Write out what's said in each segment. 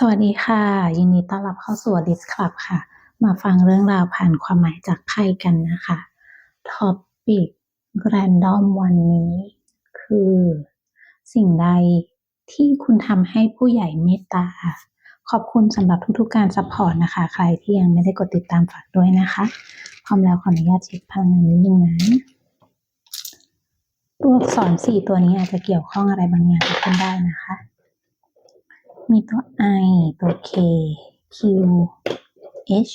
สวัสดีค่ะ ยินดีต้อนรับเข้าสู่ Alice Club ค่ะ มาฟังเรื่องราวผ่านความหมายจากไพ่กันนะคะ Topic Random วันนี้ คือ สิ่งใดที่คุณทำให้ผู้ใหญ่เมตตา ขอบคุณสำหรับทุกๆการซัพพอร์ตนะคะ ใครที่ยังไม่ได้กดติดตามฝากด้วยนะคะ พร้อมแล้วขออนุญาตเช็คพลังงานนิดนึงนะตัวอักษรสี่ตัวนี้อาจจะเกี่ยวข้องอะไรบางอย่างกับคุณได้นะคะ มีตัว I ตัว K Q H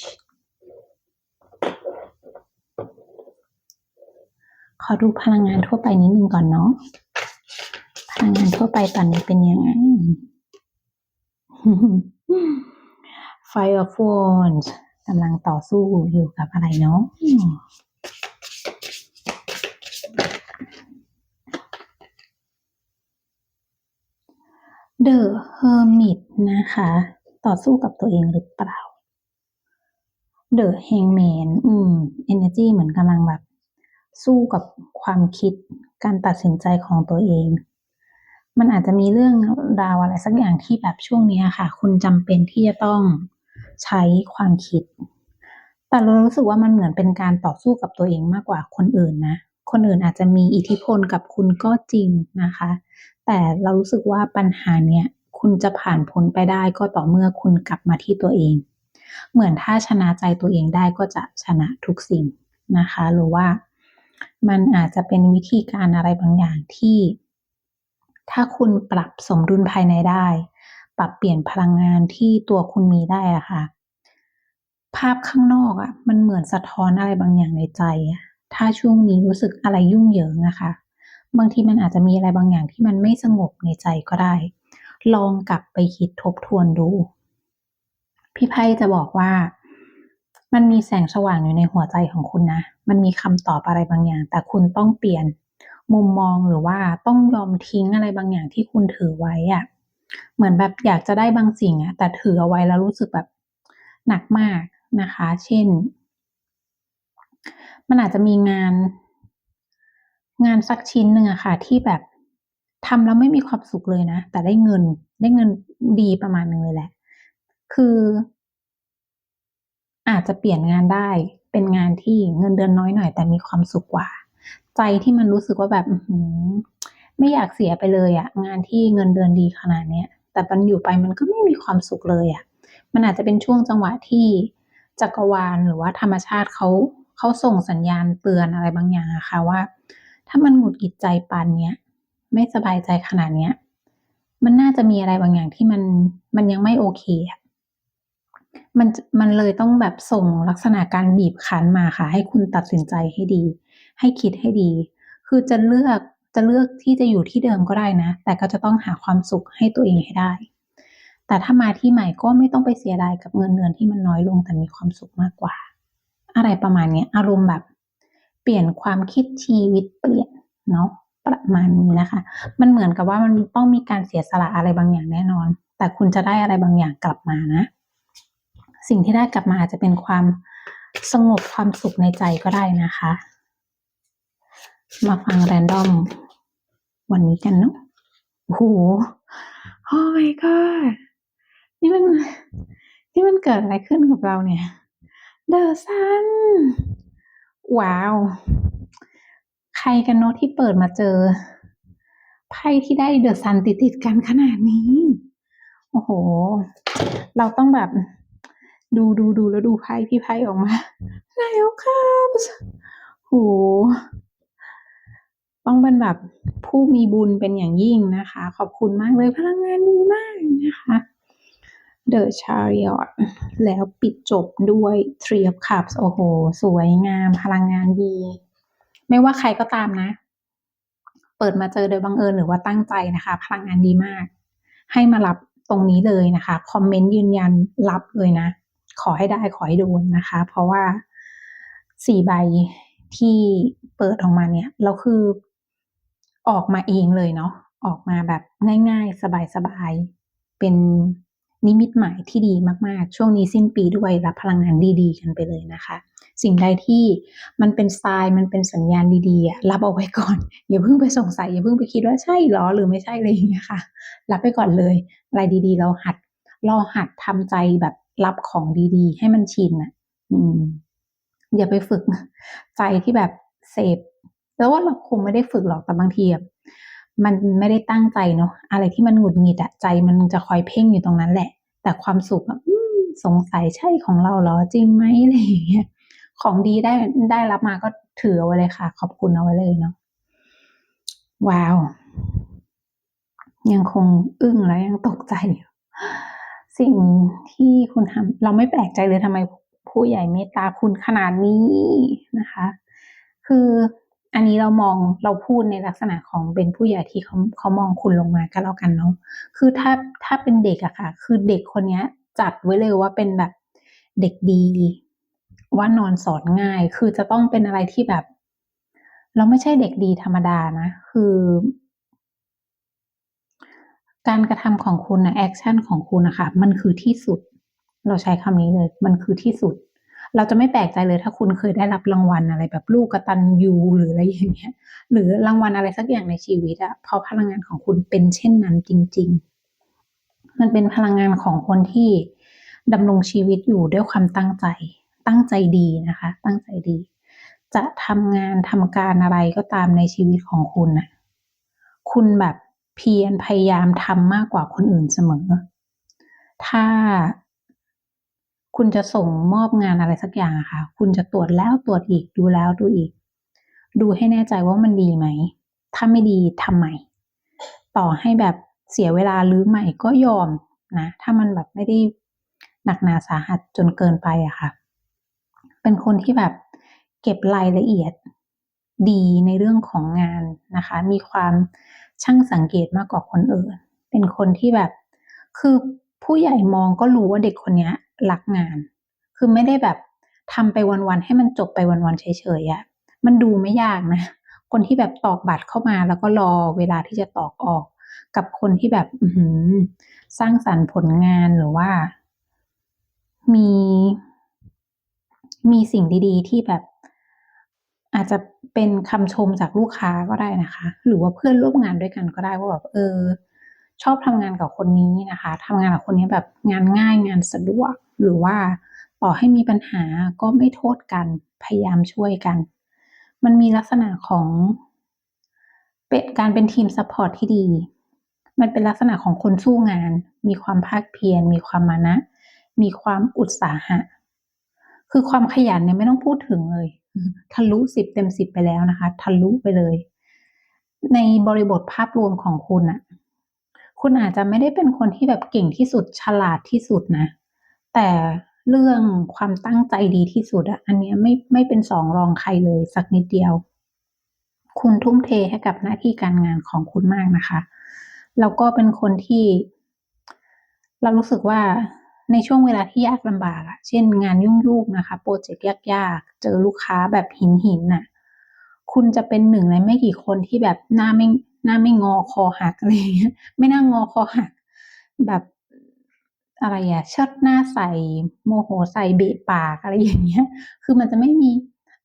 ขอดูพลังงานทั่วไปนิดนึงก่อนเนาะ พลังงานทั่วไปตอนนี้เป็นยังไง Five of Wands กำลังต่อสู้อยู่กับอะไรเนาะ The Hermit นะคะ ต่อสู้กับตัวเองหรือเปล่า The Hangman อืม Energy เหมือนกำลังแบบ สู้กับความคิดการตัดสินใจของตัวเอง มันอาจจะมีเรื่องราวอะไรสักอย่างที่แบบช่วงนี้ค่ะ คุณจำเป็นที่จะต้องใช้ความคิด แต่เรารู้สึกว่ามันเหมือนเป็นการต่อสู้กับตัวเองมากกว่าคนอื่นนะ คนอื่นอาจจะมีอิทธิพลกับคุณก็จริงนะคะ แต่เรารู้สึกว่าปัญหาเนี้ยคุณจะผ่านพ้นไปได้ก็ต่อเมื่อคุณกลับมาที่ตัวเอง เหมือนถ้าชนะใจตัวเองได้ก็จะชนะทุกสิ่งนะคะ หรือว่ามันอาจจะเป็นวิธีการอะไรบางอย่างที่ ถ้าคุณปรับสมดุลภายในได้ ปรับเปลี่ยนพลังงานที่ตัวคุณมีได้อะค่ะ ภาพข้างนอกอะมันเหมือนสะท้อนอะไรบางอย่างในใจอะถ้าช่วงนี้รู้สึกอะไรยุ่งเหยิงอะค่ะ บางทีมันอาจจะมีอะไรบางอย่างที่มันไม่สงบในใจก็ได้ ลองกลับไปคิดทบทวนดู พี่ไพ่จะบอกว่า มันมีแสงสว่างอยู่ในหัวใจของคุณนะ มันมีคำตอบอะไรบางอย่าง แต่คุณต้องเปลี่ยนมุมมองหรือว่าต้องยอมทิ้งอะไรบางอย่างที่คุณถือไว้อะเหมือนแบบอยากจะได้บางสิ่งอะแต่ถือเอาไว้แล้วรู้สึกแบบหนักมากนะคะ เช่น มันอาจจะมีงาน งานสักชิ้นหนึ่งอะค่ะ ที่แบบทำแล้วไม่มีความสุขเลยนะ แต่ได้เงินได้เงินดีประมาณนึงเลยแหละ คือ อาจจะเปลี่ยนงานได้เป็นงานที่เงินเดือนน้อยหน่อย แต่มีความสุขกว่า ใจที่มันรู้สึกว่าแบบไม่อยากเสียไปเลยอะงานที่เงินเดือนดีขนาดเนี้ยแต่มันอยู่ไปมันก็ไม่มีความสุขเลยอะมันอาจจะเป็นช่วงจังหวะที่จักรวาลหรือว่าธรรมชาติเขาเขาส่งสัญญาณเตือนอะไรบางอย่างอะค่ะว่า ถ้ามันหงุดหงิดใจปานเนี้ย ไม่สบายใจขนาดเนี้ย มันน่าจะมีอะไรบางอย่างที่มันมันยังไม่โอเคอะมันมันเลยต้องแบบส่งลักษณะการบีบคั้นมาค่ะ ให้คุณตัดสินใจให้ดี ให้คิดให้ดี คือจะเลือกจะเลือกที่จะอยู่ที่เดิมก็ได้นะ แต่ก็จะต้องหาความสุขให้ตัวเองให้ได้ แต่ถ้ามาที่ใหม่ก็ไม่ต้องไปเสียดายกับเงินเดือนที่มันน้อยลงแต่มีความสุขมากกว่า อะไรประมาณนี้อารมณ์แบบ เปลี่ยนความคิดชีวิตเปลี่ยนเนาะประมาณนี้นะคะ มันเหมือนกับว่ามันต้องมีการเสียสละอะไรบางอย่างแน่นอน แต่คุณจะได้อะไรบางอย่างกลับมานะ สิ่งที่ได้กลับมาอาจจะเป็นความสงบความสุขในใจก็ได้นะคะ มาฟังแรนดอมวันนี้กันเนาะโอ้โหโอ้ my god นี่มัน นี่มันเกิดอะไรขึ้นกับเราเนี่ย The Sun ว้าว ใครกันเนาะที่เปิดมาเจอ ไพ่ที่ได้เดอะซันติดติดกันขนาดนี้ โอ้โห เราต้องแบบ ดูดูดูแล้วดูไพ่พี่ไพ่ออกมาแล้วครับโหต้องเป็นแบบผู้มีบุญเป็นอย่างยิ่งนะคะ ขอบคุณมากเลยพลังงานดีมากนะคะ The Chariot แล้วปิดจบด้วย Three of Cups โอ้โห สวยงาม พลังงานดี ไม่ว่าใครก็ตามนะ เปิดมาเจอโดยบังเอิญหรือว่าตั้งใจนะคะ พลังงานดีมาก ให้มารับตรงนี้เลยนะคะ คอมเมนต์ยืนยันรับเลยนะ ขอให้ได้ขอให้โดนนะคะ เพราะว่าสี่ใบที่เปิดออกมาเนี่ย เราคือออกมาเองเลยเนาะออกมาแบบง่าย ๆ สบายๆเป็น นิมิตหมายที่ดีมากๆ ช่วงนี้สิ้นปีด้วยรับพลังงานดีๆ กันไปเลยนะคะ สิ่งใดที่มันเป็นทรายมันเป็นสัญญาณดีๆรับเอาไว้ก่อนอย่าเพิ่งไปสงสัยอย่าเพิ่งไปคิดว่าใช่หรอหรือไม่ใช่อะไรอย่างเงี้ยค่ะ รับไปก่อนเลยอะไรดีๆ เราหัดเราหัดทำใจแบบรับของดีๆ ให้มันชินอะ อืม อย่าไปฝึกใจที่แบบเสพแล้วว่าเราคงไม่ได้ฝึกหรอกแต่บางทีอะ มันไม่ได้ตั้งใจเนาะอะไรที่มันหงุดหงิดอะใจมันจะคอยเพ่งอยู่ตรงนั้นแหละ แต่ความสุขอะสงสัยใช่ของเราเหรอจริงไหมอะไรอย่างเงี้ยของดีได้ได้รับมาก็ถือเอาไว้เลยค่ะ ขอบคุณเอาไว้เลยเนาะว้าว ยังคงอึ้งและยังตกใจอยู่สิ่งที่คุณทำเราไม่แปลกใจเลยทำไมผู้ใหญ่เมตตาคุณขนาดนี้นะคะ คือ อันนี้เรามองเราพูดในลักษณะของเป็นผู้ใหญ่ที่เขาเขามองคุณลงมาก็แล้วกันเนาะคือถ้าถ้าเป็นเด็กอะค่ะ คือเด็กคนเนี้ยจัดไว้เลยว่าเป็นแบบเด็กดี ว่านอนสอนง่าย คือจะต้องเป็นอะไรที่แบบ เราไม่ใช่เด็กดีธรรมดานะ คือ การกระทำของคุณนะแอคชั่นของคุณนะคะมันคือที่สุด เราใช้คำนี้เลย มันคือที่สุด เราจะไม่แปลกใจเลยถ้าคุณเคยได้รับรางวัลอะไรแบบลูกกตัญญูหรืออะไรอย่างเงี้ย หรือรางวัลอะไรสักอย่างในชีวิตอะเพราะพลังงานของคุณเป็นเช่นนั้นจริง ๆ มันเป็นพลังงานของคนที่ดำรงชีวิตอยู่ด้วยความตั้งใจ ตั้งใจดีนะคะ ตั้งใจดี จะทำงานทำการอะไรก็ตามในชีวิตของคุณน่ะคุณแบบเพียรพยายามทำมากกว่าคนอื่นเสมอ ถ้า คุณจะส่งมอบงานอะไรสักอย่างอะค่ะ คุณจะตรวจแล้วตรวจอีกดูแล้วดูอีก ดูให้แน่ใจว่ามันดีไหม ถ้าไม่ดีทำใหม่ ต่อให้แบบเสียเวลาลื้อใหม่ก็ยอมนะ ถ้ามันแบบไม่ได้หนักหนาสาหัสจนเกินไปอะค่ะ เป็นคนที่แบบเก็บรายละเอียดดีในเรื่องของงานนะคะ มีความช่างสังเกตมากกว่าคนอื่น เป็นคนที่แบบ คือผู้ใหญ่มองก็รู้ว่าเด็กคนนี้ รักงาน คือไม่ได้แบบทำไปวันๆให้มันจบไปวันๆเฉยๆอะมันดูไม่ยากนะ คนที่แบบตอกบัตรเข้ามาแล้วก็รอเวลาที่จะตอกออก กับคนที่แบบสร้างสรรค์ผลงานหรือว่า มี มีสิ่งดีๆ ที่แบบอาจจะเป็นคำชมจากลูกค้าก็ได้นะคะ หรือว่าเพื่อนร่วมงานด้วยกันก็ได้ว่าแบบเออ ชอบทำงานกับคนนี้นะคะทำงานกับคนนี้แบบงานง่ายงานสะดวก หรือว่าต่อให้มีปัญหาก็ไม่โทษกัน พยายามช่วยกัน มันมีลักษณะของเป็นการเป็นทีมซัพพอร์ตที่ดี มันเป็นลักษณะของคนสู้งาน มีความภาคเพียร มีความมานะ มีความอุตสาหะ คือความขยันเนี่ยไม่ต้องพูดถึงเลย ทะลุสิบเต็มสิบไปแล้วนะคะ ทะลุไปเลย ในบริบทภาพรวมของคุณอะคุณอาจจะไม่ได้เป็นคนที่แบบเก่งที่สุด ฉลาดที่สุดนะ แต่เรื่องความตั้งใจดีที่สุดอะอันนี้ไม่ไม่เป็นสองรองใครเลยสักนิดเดียว คุณทุ่มเทให้กับหน้าที่การงานของคุณมากนะคะ แล้วก็เป็นคนที่ เรารู้สึกว่าในช่วงเวลาที่ยากลำบากอะเช่นงานยุ่งๆนะคะ โปรเจกต์ยากๆ เจอลูกค้าแบบหินหินน่ะ คุณจะเป็นหนึ่งในไม่กี่คนที่แบบหน้าไม่หน้าไม่งอคอหักอะไรเงี้ย ไม่น่างอคอหัก แบบ อะไรอะเชิดหน้าใส่โมโหใส่เบะปากอะไรอย่างเงี้ย คือมันจะไม่มี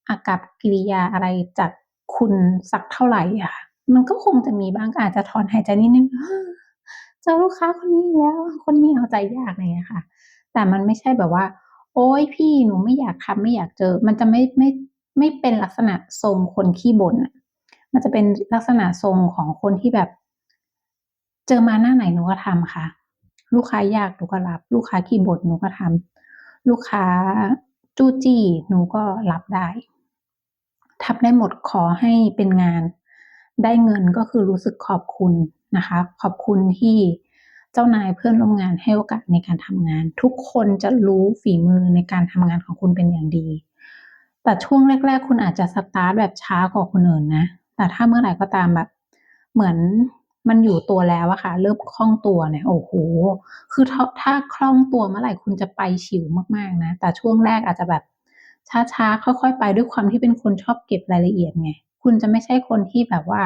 อากับกิริยาอะไรจากคุณสักเท่าไหร่อะ มันก็คงจะมีบ้างอาจจะถอนหายใจนิดนึงเจอลูกค้าคนนี้แล้ว คนนี้เอาใจยากอะไรเงี้ยค่ะ แต่มันไม่ใช่แบบว่า โอ๊ยพี่หนูไม่อยากทำไม่อยากเจอ มันจะไม่ไม่ไม่เป็นลักษณะทรงคนขี้บ่นมันจะเป็นลักษณะทรงของคนที่แบบ เจอมาหน้าไหนหนูก็ทำค่ะ ลูกค้ายากหนูก็รับ ลูกค้าขี้บ่นหนูก็ทำลูกค้าจู้จี้หนูก็รับได้ทำได้หมดขอให้เป็นงาน ได้เงินก็คือรู้สึกขอบคุณนะคะ ขอบคุณที่เจ้านายเพื่อนร่วมงานให้โอกาสในการทำงาน ทุกคนจะรู้ฝีมือในการทำงานของคุณเป็นอย่างดี แต่ช่วงแรก ๆ คุณอาจจะสตาร์ทแบบช้ากว่าคนอื่นนะ แต่ถ้าเมื่อไหร่ก็ตามแบบ เหมือน มันอยู่ตัวแล้วอะค่ะ เริ่มคล่องตัวเนี่ยโอ้โหคือถ้าถ้าคล่องตัวเมื่อไหร่คุณจะไปฉิวมากๆนะ แต่ช่วงแรกอาจจะแบบช้าๆค่อยๆ ไปด้วยความที่เป็นคนชอบเก็บรายละเอียดไงคุณจะไม่ใช่คนที่แบบว่า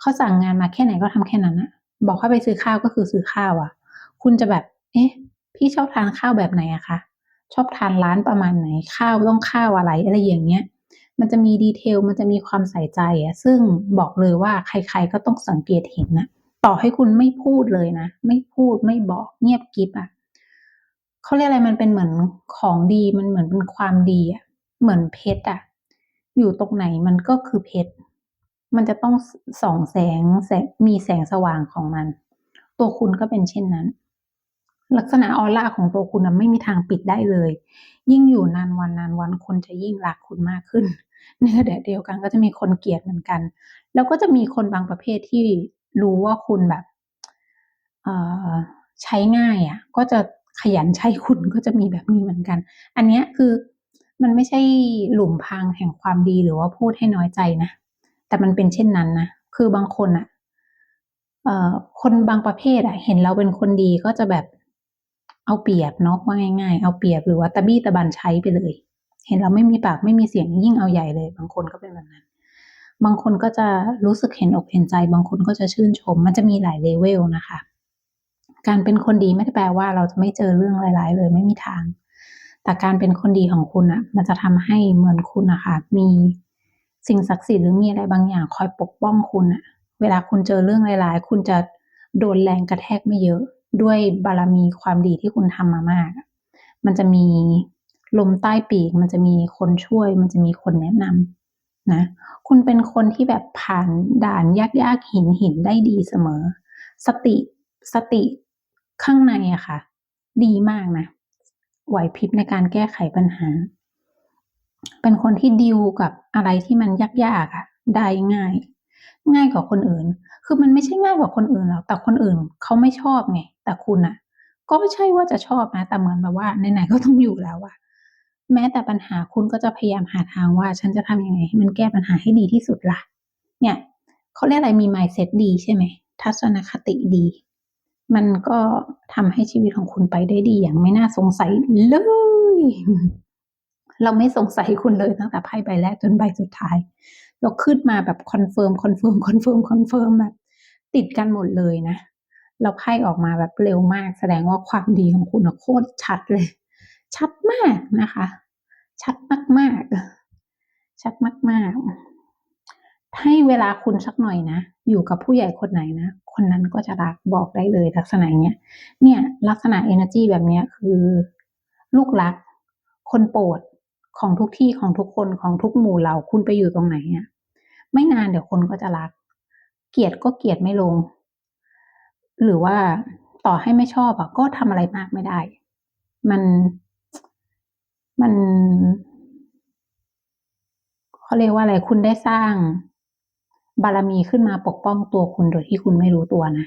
เขาสั่งงานมาแค่ไหนก็ทำแค่นั้นอะบอกให้ไปซื้อข้าวก็คือซื้อข้าวอะคุณจะแบบ เอ๊ะ พี่ชอบทานข้าวแบบไหนอะคะชอบทานร้านประมาณไหนข้าวต้องข้าวอะไรอะไรอย่างเงี้ย มันจะมีดีเทล มันจะมีความใส่ใจอะซึ่งบอกเลยว่าใครๆก็ต้องสังเกตเห็นนะต่อให้คุณไม่พูดเลยนะ ไม่พูดไม่บอกเงียบกิบอะเขาเรียกอะไรมันเป็นเหมือนของดีมันเหมือนเป็นความดีอะเหมือนเพชรอะอยู่ตรงไหนมันก็คือเพชรมันจะต้องส่องแสงแสงมีแสงสว่างของมัน ตัวคุณก็เป็นเช่นนั้น ลักษณะออร่าของตัวคุณไม่มีทางปิดได้เลย ยิ่งอยู่นานวันนานวันคนจะยิ่งรักคุณมากขึ้น ในขณะเดียวกันก็จะมีคนเกลียดเหมือนกัน แล้วก็จะมีคนบางประเภทที่รู้ว่าคุณแบบใช้ง่ายอะ่ะก็จะขยันใช้คุณก็จะมีแบบนี้เหมือนกัน อันนี้คือมันไม่ใช่หลุมพรางแห่งความดีหรือว่าพูดให้น้อยใจนะแต่มันเป็นเช่นนั้นนะคือบางคนอะ่ะเอ่อคนบางประเภทอะ่ะเห็นเราเป็นคนดีก็จะแบบเอาเปรียบเนาะว่าง่าย ๆ เอาเปรียบหรือว่าตะบี้ตะบันใช้ไปเลย เห็นเราไม่มีปากไม่มีเสียงยิ่งเอาใหญ่เลย บางคนก็เป็นแบบนั้น บางคนก็จะรู้สึกเห็นอกเห็นใจ บางคนก็จะชื่นชม มันจะมีหลายเลเวลนะคะ การเป็นคนดีไม่ได้แปลว่าเราจะไม่เจอเรื่องร้ายๆเลยไม่มีทาง แต่การเป็นคนดีของคุณอะมันจะทำให้เหมือนคุณอะคะมีสิ่งศักดิ์สิทธิ์หรือมีอะไรบางอย่างคอยปกป้องคุณอะเวลาคุณเจอเรื่องร้ายๆคุณจะโดนแรงกระแทกไม่เยอะ ด้วยบารมีความดีที่คุณทำมามาก มันจะมี ลมใต้ปีกมันจะมีคนช่วย มันจะมีคนแนะนำนะ คุณเป็นคนที่แบบผ่านด่านยากๆหินหินได้ดีเสมอ สติสติข้างในอะค่ะ ดีมากนะไหวพริบในการแก้ไขปัญหา เป็นคนที่ดิวกับอะไรที่มันยากๆอะได้ง่าย ง่ายกว่าคนอื่น คือมันไม่ใช่ง่ายกว่าคนอื่นหรอกแต่คนอื่นเขาไม่ชอบไงแต่คุณอะก็ไม่ใช่ว่าจะชอบนะ แต่เหมือนแบบว่าไหนๆก็ต้องอยู่แล้วอะ แม้แต่ปัญหาคุณก็จะพยายามหาทางว่าฉันจะทำยังไงให้มันแก้ปัญหาให้ดีที่สุดละ่ะ เนี่ยเขาเรียกอะไรมี mindset ดีใช่ไหม ทัศนคติดี มันก็ทำให้ชีวิตของคุณไปได้ดีอย่างไม่น่าสงสัยเลย เราไม่สงสัยคุณเลยตั้งแต่ไพ่ใบแรกจนใบสุดท้าย เราขึ้นมาแบบคอนเฟิร์มคอนเฟิร์มคอนเฟิร์มคอนเฟิร์มแบบติดกันหมดเลยนะ เราไพ่ออกมาแบบเร็วมาก แสดงว่าความดีของคุณโคตรชัดเลย ชัดมากนะคะ ชัดมากๆ ชัดมากๆ ให้เวลาคุณสักหน่อยนะ อยู่กับผู้ใหญ่คนไหนนะ คนนั้นก็จะรักบอกได้เลยลักษณะเนี้ย เนี่ยลักษณะ energy แบบเนี้ยคือ ลูกรัก คนโปรดของทุกที่ของทุกคนของทุกหมู่เหล่าคุณไปอยู่ตรงไหนอะไม่นานเดี๋ยวคนก็จะรัก เกลียดก็เกลียดไม่ลง หรือว่าต่อให้ไม่ชอบอะก็ทำอะไรมากไม่ได้ มัน มันเขาเรียกว่าอะไรคุณได้สร้าง บารมีขึ้นมาปกป้องตัวคุณโดยที่คุณไม่รู้ตัวนะ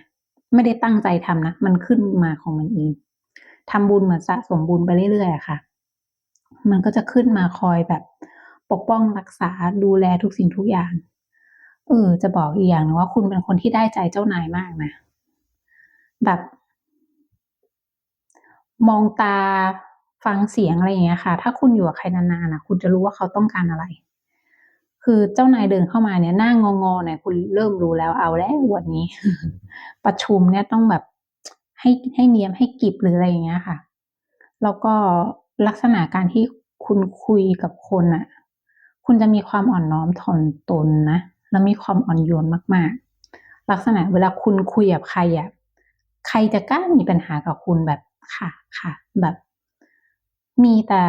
ไม่ได้ตั้งใจทำนะมันขึ้นมาของมันเองทำบุญเหมือนสะสมบุญไปเรื่อยๆค่ะ มันก็จะขึ้นมาคอยแบบปกป้องรักษาดูแลทุกสิ่งทุกอย่าง เออ จะบอกอีกอย่างนึงว่าคุณเป็นคนที่ได้ใจเจ้านายมากนะ แบบ มองตา ฟังเสียงอะไรอย่างเงี้ยค่ะ ถ้าคุณอยู่กับใครนานๆนะคุณจะรู้ว่าเขาต้องการอะไร คือเจ้านายเดินเข้ามาเนี่ยหน้างงอเนี่ยคุณเริ่มรู้แล้วเอาแล้ววันนี้ ประชุมเนี่ยต้องแบบให้ให้เนียมให้กิบหรืออะไรอย่างเงี้ยค่ะ แล้วก็ลักษณะการที่คุณคุยกับคนอะคุณจะมีความอ่อนน้อมถ่อมตนนะแล้วมีความอ่อนโยนมากๆ ลักษณะเวลาคุณคุยกับใครอะใครจะกล้ามีปัญหากับคุณแบบค่ะค่ะ แบบ มีแต่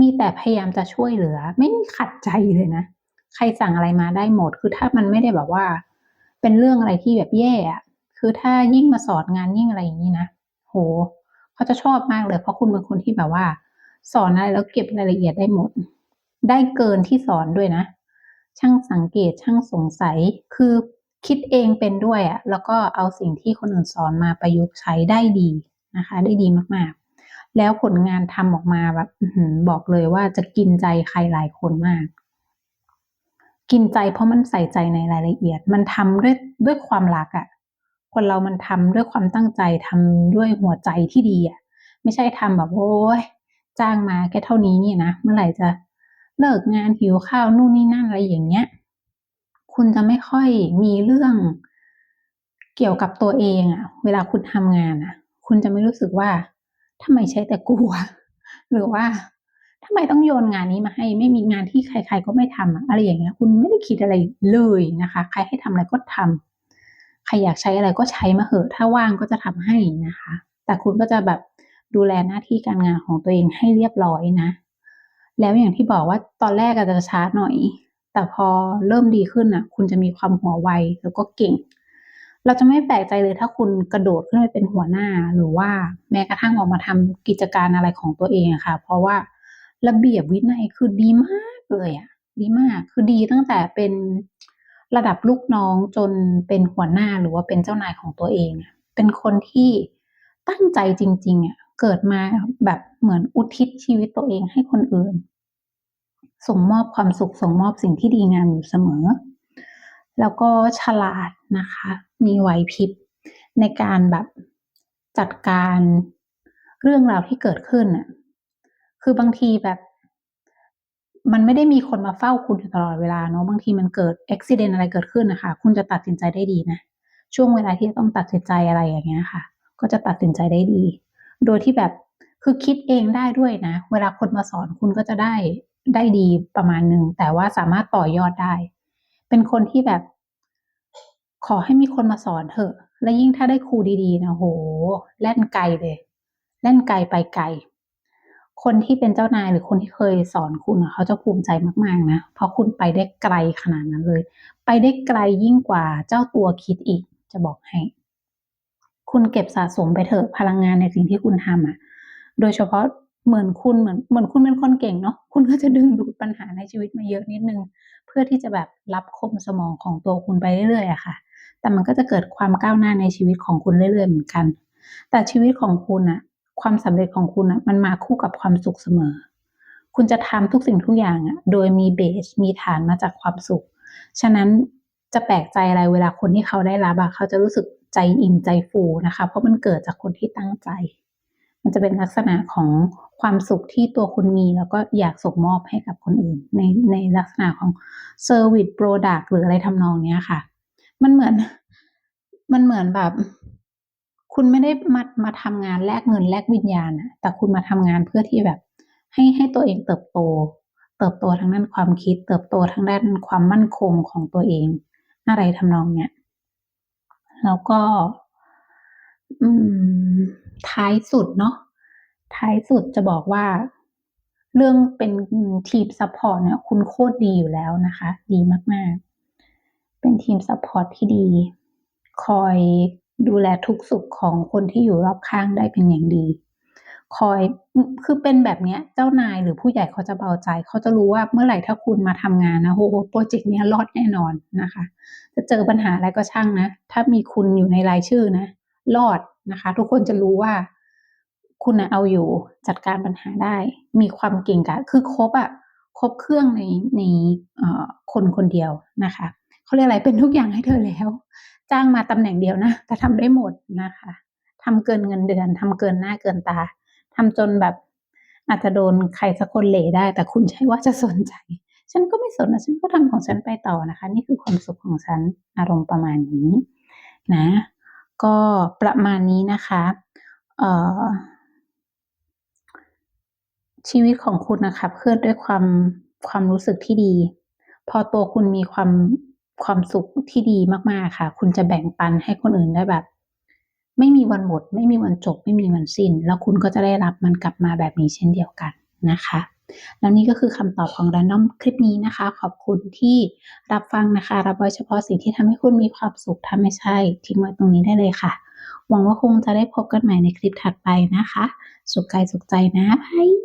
มีแต่พยายามจะช่วยเหลือ ไม่มีขัดใจเลยนะ ใครสั่งอะไรมาได้หมด คือถ้ามันไม่ได้แบบว่า เป็นเรื่องอะไรที่แบบแย่อะคือถ้ายิ่งมาสอนงานยิ่งอะไรอย่างนี้นะโหเขาจะชอบมากเลย เพราะคุณเป็นคนที่แบบว่า สอนอะไรแล้วเก็บรายละเอียดได้หมด ได้เกินที่สอนด้วยนะ ช่างสังเกตช่างสงสัยคือคิดเองเป็นด้วยอะแล้วก็เอาสิ่งที่คนอื่นสอนมาประยุกต์ใช้ได้ดีนะคะ ได้ดีมาก แล้วผลงานทำออกมาแบบบอกเลยว่าจะกินใจใครหลายคนมาก กินใจเพราะมันใส่ใจในรายละเอียด มันทำด้วยด้วยความรักอะ่ะ คนเรามันทำด้วยความตั้งใจทำด้วยหัวใจที่ดีอะ่ะ ไม่ใช่ทำแบบโอ้ยจ้างมาแค่เท่านี้เนี่ยนะ เมื่อไหร่จะเลิกงานหิวข้าวนู่นนี่นั่นอะไรอย่างเงี้ย คุณจะไม่ค่อยมีเรื่องเกี่ยวกับตัวเองอะ่ะ เวลาคุณทำงานอะ่ะ คุณจะไม่รู้สึกว่า ทำไมใช้แต่กลัวหรือว่าทำไมต้องโยนงานนี้มาให้ ไม่มีงานที่ใคร ๆ ก็ไม่ทำอะไรอย่างเงี้ย คุณไม่ได้คิดอะไรเลยนะคะ ใครให้ทำอะไรก็ทำใครอยากใช้อะไรก็ใช้มาเหอะ ถ้าว่างก็จะทำให้นะคะ แต่คุณก็จะแบบดูแลหน้าที่การงานของตัวเองให้เรียบร้อยนะ แล้วอย่างที่บอกว่าตอนแรกอาจจะช้าหน่อย แต่พอเริ่มดีขึ้นอะ คุณจะมีความหัวไวแล้วก็เก่ง เราจะไม่แปลกใจเลยถ้าคุณกระโดดขึ้นไปเป็นหัวหน้า หรือว่าแม้กระทั่งออกมาทำกิจการอะไรของตัวเองอะค่ะ เพราะว่าระเบียบวินัยคือดีมากเลยอะดีมากคือดีตั้งแต่เป็นระดับลูกน้องจนเป็นหัวหน้าหรือว่าเป็นเจ้านายของตัวเอง เป็นคนที่ตั้งใจจริงๆอะเกิดมาแบบเหมือนอุทิศชีวิตตัวเองให้คนอื่น ส่งมอบความสุขส่งมอบสิ่งที่ดีงามอยู่เสมอ แล้วก็ฉลาดนะคะ มีไหวพริบในการแบบจัดการเรื่องราวที่เกิดขึ้นน่ะคือบางทีแบบ มันไม่ได้มีคนมาเฝ้าคุณอยู่ตลอดเวลาเนาะบางทีมันเกิดอุบิเหตุอะไรเกิดขึ้นนะคะ คุณจะตัดสินใจได้ดีนะ ช่วงเวลาที่ต้องตัดสินใจอะไรอย่างเงี้ยค่ะ ก็จะตัดสินใจได้ดี โดยที่แบบคือคิดเองได้ด้วยนะ เวลาคนมาสอนคุณก็จะได้ได้ดีประมาณหนึ่งแต่ว่าสามารถต่อยอดได้ เป็นคนที่แบบ ขอให้มีคนมาสอนเถอะ และยิ่งถ้าได้ครูดีๆนะโห แล่นไกลเลย แล่นไกลไปไกล คนที่เป็นเจ้านายหรือคนที่เคยสอนคุณเขาจะภูมิใจมากๆนะ เพราะคุณไปได้ไกลขนาดนั้นเลย ไปได้ไกลยิ่งกว่าเจ้าตัวคิดอีก จะบอกให้ คุณเก็บสะสมไปเถอะพลังงานในสิ่งที่คุณทำอะ โดยเฉพาะ เหมือนคุณเหมือนเหมือนคุณเป็นคนเก่งเนาะคุณก็จะดึงดูดปัญหาในชีวิตมาเยอะนิดนึง เพื่อที่จะแบบรับคมสมองของตัวคุณไปเรื่อยๆอะค่ะ แต่มันก็จะเกิดความก้าวหน้าในชีวิตของคุณเรื่อยๆเหมือนกัน แต่ชีวิตของคุณอะความสำเร็จของคุณอะมันมาคู่กับความสุขเสมอ คุณจะทำทุกสิ่งทุกอย่างอะโดยมีเบสมีฐานมาจากความสุข ฉะนั้นจะแปลกใจอะไรเวลาคนที่เขาได้รับอะเขาจะรู้สึกใจอิ่มใจฟูนะคะ เพราะมันเกิดจากคนที่ตั้งใจ มันจะเป็นลักษณะของความสุขที่ตัวคุณมี แล้วก็อยากส่งมอบให้กับคนอื่น ในในลักษณะของ Service Product หรืออะไรทำนองเนี้ยค่ะ มันเหมือนมันเหมือนแบบ คุณไม่ได้มามาทำงานแลกเงินแลกวิญญาณอะแต่คุณมาทำงานเพื่อที่แบบ ให้ให้ตัวเองเติบโต เติบโตทางด้านความคิด เติบโตทางด้านความมั่นคงของตัวเอง อะไรทำนองเนี้ยแล้วก็ อืม ท้ายสุดเนาะท้ายสุดจะบอกว่า เรื่องเป็นทีมซัพพอร์ตเนี่ยคุณโคตรดีอยู่แล้วนะคะ ดีมากๆ เป็นทีมซัพพอร์ตที่ดี คอยดูแลทุกสุขของคนที่อยู่รอบข้างได้เป็นอย่างดี คอยคือเป็นแบบเนี้ย เจ้านายหรือผู้ใหญ่เขาจะเบาใจ เขาจะรู้ว่าเมื่อไหร่ถ้าคุณมาทำงานนะโอ้โฮพรเจกต์เนี้ยรอดแน่นอนนะคะ จะเจอปัญหาอะไรก็ช่างนะ ถ้ามีคุณอยู่ในรายชื่อนะ รอด นะคะ ทุกคนจะรู้ว่าคุณเอาอยู่จัดการปัญหาได้ มีความเก่งกาจคือครบอะครบเครื่องในในคนคนเดียวนะคะเขาเรียกอะไรเป็นทุกอย่างให้เธอแล้ว จ้างมาตำแหน่งเดียวนะ แต่ทำได้หมดนะคะทำเกินเงินเดือนทำเกินหน้าเกินตาทำจนแบบอาจจะโดนใครสักคนเหร่ได้ แต่คุณใช่ว่าจะสนใจ ฉันก็ไม่สนนะฉันก็ทำของฉันไปต่อนะคะ นี่คือความสุขของฉันอารมณ์ประมาณนี้ นะ ก็ประมาณนี้นะคะเอ่อชีวิตของคุณนะขับเคลื่อนด้วยความความรู้สึกที่ดี พอตัวคุณมีความความสุขที่ดีมากๆค่ะ คุณจะแบ่งปันให้คนอื่นได้แบบ ไม่มีวันหมด ไม่มีวันจบ ไม่มีวันสิ้น แล้วคุณก็จะได้รับมันกลับมาแบบนี้เช่นเดียวกันนะคะ แล้วนี่ก็คือคำตอบของ Random คลิปนี้นะคะ ขอบคุณที่รับฟังนะคะ รับไว้เฉพาะสิ่งที่ทำให้คุณมีความสุขถ้าไม่ใช่ ทิ้งไว้ตรงนี้ได้เลยค่ะ หวังว่าคงจะได้พบกันใหม่ในคลิปถัดไปนะคะ สุขกายสุขใจนะบาย